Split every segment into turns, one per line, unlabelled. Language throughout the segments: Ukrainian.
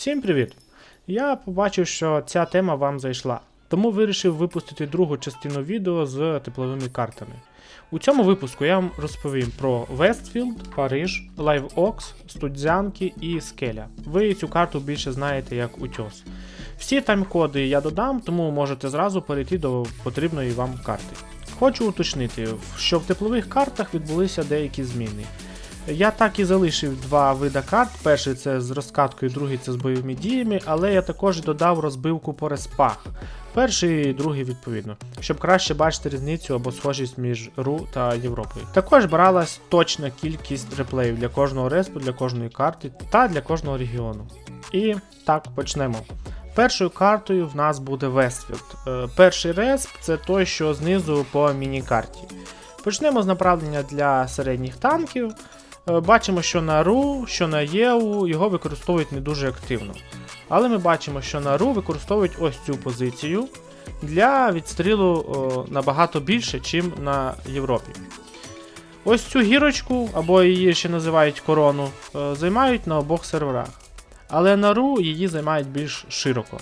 Всім привіт! Я побачив, що ця тема вам зайшла, тому вирішив випустити другу частину відео з тепловими картами. У цьому випуску я вам розповім про Вестфілд, Париж, LiveOx, Студзянки і Скеля. Ви цю карту більше знаєте як утьос. Всі тайм-коди я додам, тому можете зразу перейти до потрібної вам карти. Хочу уточнити, що в теплових картах відбулися деякі зміни. Я так і залишив два вида карт. Перший це з розкаткою, другий це з бойовими діями, але я також додав розбивку по респах. Перший і другий відповідно, щоб краще бачити різницю або схожість між РУ та Європою. Також бралась точна кількість реплеїв для кожного респу, для кожної карти та для кожного регіону. І так, почнемо. Першою картою в нас буде Вестфілд. Е, Перший респ це той, що знизу по міні-карті. Почнемо з направлення для середніх танків. Е, Бачимо, що на РУ, що на ЄУ його використовують не дуже активно. Але ми бачимо, що на РУ використовують ось цю позицію для відстрілу о, набагато більше, ніж на Європі. Ось цю гірочку, або її ще називають корону, е, займають на обох серверах. Але на РУ її займають більш широко.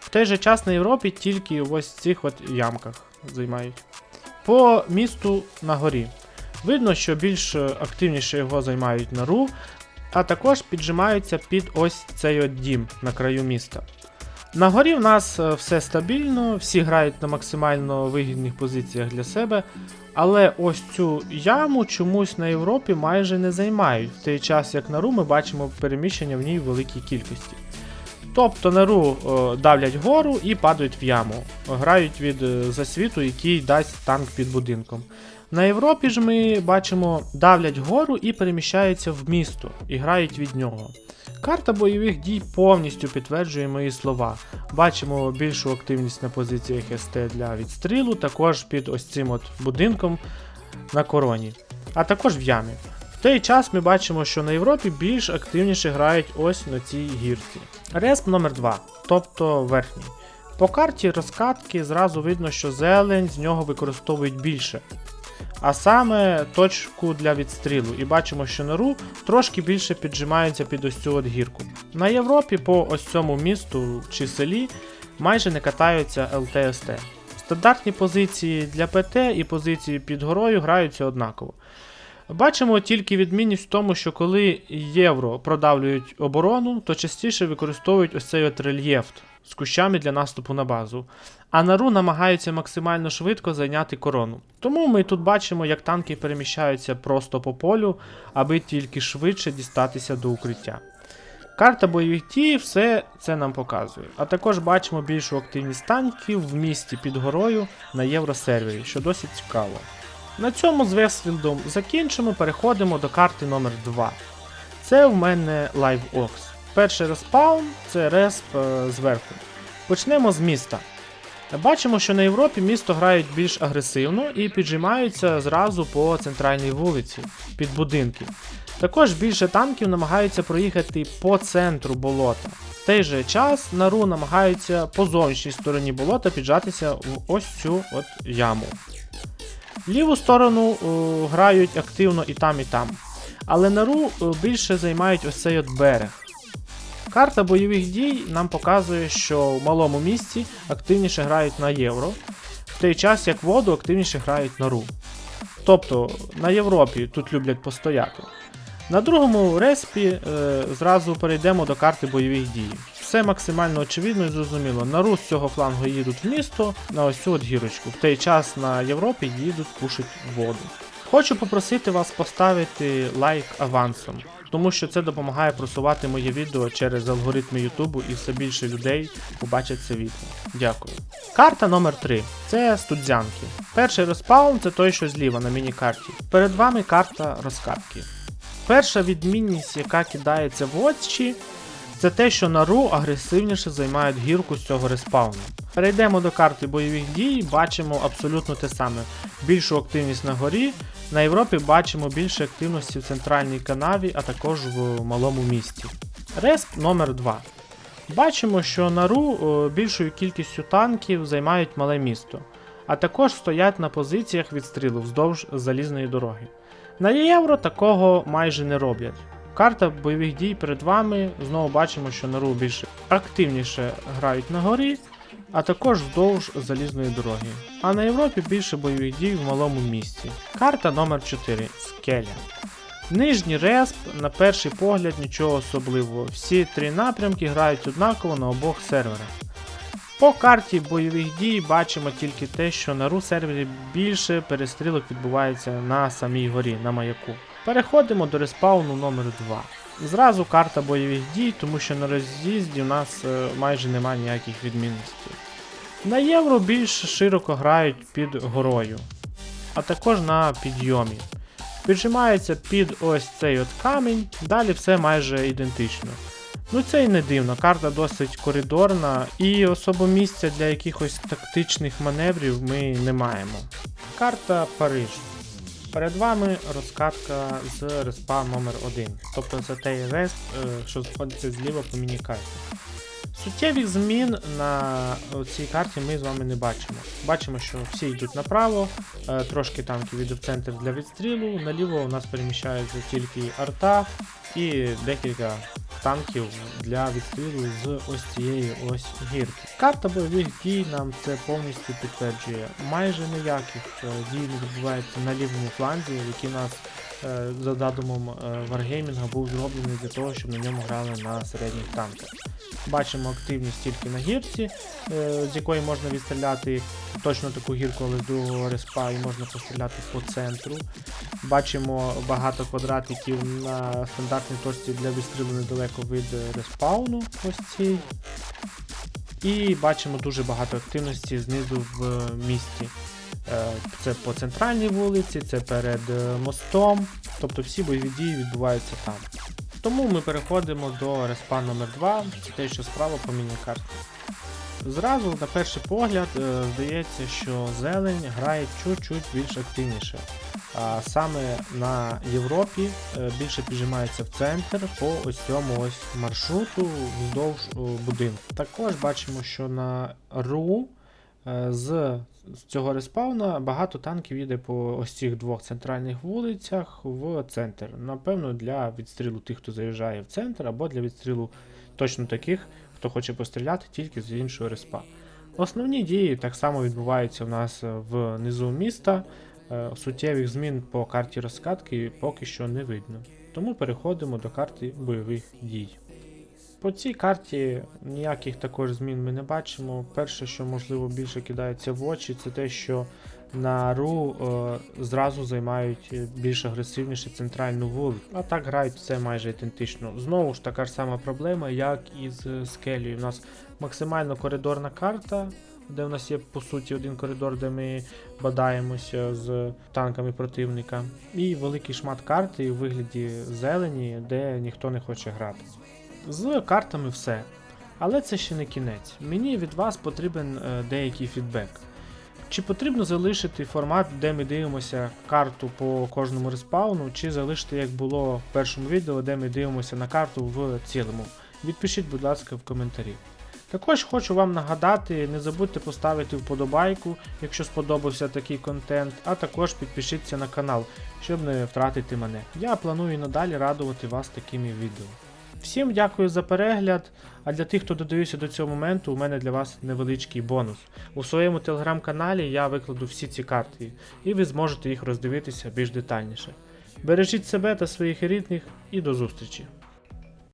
В той же час на Європі тільки в ось цих от ямках займають. По місту на горі. Видно, що більш е, активніше його займають на а також піджимаються під ось цей от дім на краю міста. На горі в нас е, все стабільно, всі грають на максимально вигідних позиціях для себе, але ось цю яму чомусь на Європі майже не займають, в той час як на РУ ми бачимо переміщення в ній в великій кількості. Тобто на РУ е, давлять гору і падають в яму, грають від засвіту, який дасть танк під будинком. На Європі ж ми бачимо, давлять гору і переміщаються в місто і грають від нього. Карта бойових дій повністю підтверджує мої слова. Бачимо більшу активність на позиціях СТ для відстрілу, також під ось цим от будинком на короні, а також в ямі. В той час ми бачимо, що на Європі більш активніше грають ось на цій гірці. Респ номер 2 тобто верхній. По карті розкатки зразу видно, що зелень з нього використовують більше. А саме точку для відстрілу. І бачимо, що на ру трошки більше піджимається під ось цю от гірку. На Європі по ось цьому місту чи селі майже не катаються ЛТСТ. Стандартні позиції для ПТ і позиції під горою граються однаково. Бачимо тільки відмінність в тому, що коли євро продавлюють оборону, то частіше використовують ось цей от рельєф з кущами для наступу на базу. А нару намагаються максимально швидко зайняти корону. Тому ми тут бачимо, як танки переміщаються просто по полю, аби тільки швидше дістатися до укриття. Карта бойових дій все це нам показує. А також бачимо більшу активність танків в місті під горою на євросервері, що досить цікаво. На цьому з Вестфілдом закінчимо, переходимо до карти номер 2 Це в мене LiveOx. Перший респаун це респ е, зверху. Почнемо з міста. Бачимо, що на Європі місто грають більш агресивно і піджимаються зразу по центральній вулиці під будинки. Також більше танків намагаються проїхати по центру болота. В той же час нару намагаються по зовнішній стороні болота піджатися в ось цю от яму. Ліву сторону о, грають активно і там, і там. Але нару більше займають ось цей от берег. Карта бойових дій нам показує, що в малому місці активніше грають на євро, в той час як воду активніше грають на ру. Тобто на Європі тут люблять постояти. На другому респі е, зразу перейдемо до карти бойових дій. Все максимально очевидно і зрозуміло. На ру з цього флангу їдуть в місто на ось цю от гірочку. В той час на Європі їдуть кушать воду. Хочу попросити вас поставити лайк авансом, тому що це допомагає просувати моє відео через алгоритми Ютубу і все більше людей побачать це відео. Дякую. Карта номер 3 це студзянки. Перший розпаун це той, що зліва на міні-карті. Перед вами карта розкатки. Перша відмінність, яка кидається в очі, це те, що на ру агресивніше займають гірку з цього респауну. Перейдемо до карти бойових дій, бачимо абсолютно те саме. Більшу активність на горі. На Європі бачимо більше активності в центральній канаві, а також в малому місті. Респ номер 2 Бачимо, що на ру е, більшою кількістю танків займають мале місто, а також стоять на позиціях відстрілу вздовж залізної дороги. На євро такого майже не роблять. Карта бойових дій перед вами. Знову бачимо, що нару більш активніше грають на горі, а також вздовж залізної дороги. А на Європі більше бойових дій в малому місті. Карта номер 4 Скеля. Нижній респ, на перший погляд, нічого особливого. Всі три напрямки грають однаково на обох серверах. По карті бойових дій бачимо тільки те, що на ру сервері більше перестрілок відбувається на самій горі, на маяку. Переходимо до респауну номер 2 Зразу карта бойових дій, тому що на роз'їзді у нас е, майже немає ніяких відмінностей. На євро більш широко грають під горою, а також на підйомі. Піджимається під ось цей от камінь, далі все майже ідентично. Ну це і не дивно, карта досить коридорна і особо місця для якихось тактичних маневрів ми не маємо. Карта Париж. Перед вами розкатка з респа номер 1 тобто це той респ, е, що знаходиться зліва по міні-карті. Суттєвих змін на цій карті ми з вами не бачимо. Бачимо, що всі йдуть направо, е, трошки танків йде в центр для відстрілу, наліво у нас переміщаються тільки арта і декілька танків для відстрілу з ось цієї ось гірки. Карта бойових дій нам це повністю підтверджує. Майже ніяких е, дій не відбувається на лівому фланзі, які нас за задумом е, Wargaming був зроблений для того, щоб на ньому грали на середніх танках. Бачимо активність тільки на гірці, е, з якої можна відстріляти точно таку гірку, але з другого респа і можна постріляти по центру. Бачимо багато квадратиків на стандартній точці для відстрілу недалеко від е, респауну. Ось цій. І бачимо дуже багато активності знизу в е, місті. Е, Це по центральній вулиці, це перед е, мостом. Тобто всі бойові дії відбуваються там. Тому ми переходимо до респа номер 2 це те, що справа по міні-карті. Зразу, на перший погляд, е, здається, що зелень грає чуть-чуть більш активніше. А саме на Європі більше піджимається в центр по ось цьому ось маршруту вздовж будинку. Також бачимо, що на РУ з з цього респауна багато танків їде по ось цих двох центральних вулицях в центр. Напевно, для відстрілу тих, хто заїжджає в центр, або для відстрілу точно таких, хто хоче постріляти тільки з іншого респа. Основні дії так само відбуваються у нас внизу міста. Е, Суттєвих змін по карті розкатки поки що не видно. Тому переходимо до карти бойових дій. По цій карті ніяких також змін ми не бачимо. Перше, що можливо більше кидається в очі, це те, що на РУ е, зразу займають е, більш агресивніше центральну вулицю. А так грають все майже ідентично. Знову ж така ж сама проблема, як і з скелею. У нас максимально коридорна карта, де у нас є по суті один коридор, де ми бадаємося з танками противника. І великий шмат карти у вигляді зелені, де ніхто не хоче грати. З картами все. Але це ще не кінець. Мені від вас потрібен е, деякий фідбек. Чи потрібно залишити формат, де ми дивимося карту по кожному респауну, чи залишити як було в першому відео, де ми дивимося на карту в цілому? Відпишіть, будь ласка, в коментарі. Також хочу вам нагадати, не забудьте поставити вподобайку, якщо сподобався такий контент, а також підпишіться на канал, щоб не втратити мене. Я планую надалі радувати вас такими відео. Всім дякую за перегляд. А для тих, хто додивився до цього моменту, у мене для вас невеличкий бонус. У своєму телеграм-каналі я викладу всі ці карти, і ви зможете їх роздивитися більш детальніше. Бережіть себе та своїх рідних і до зустрічі!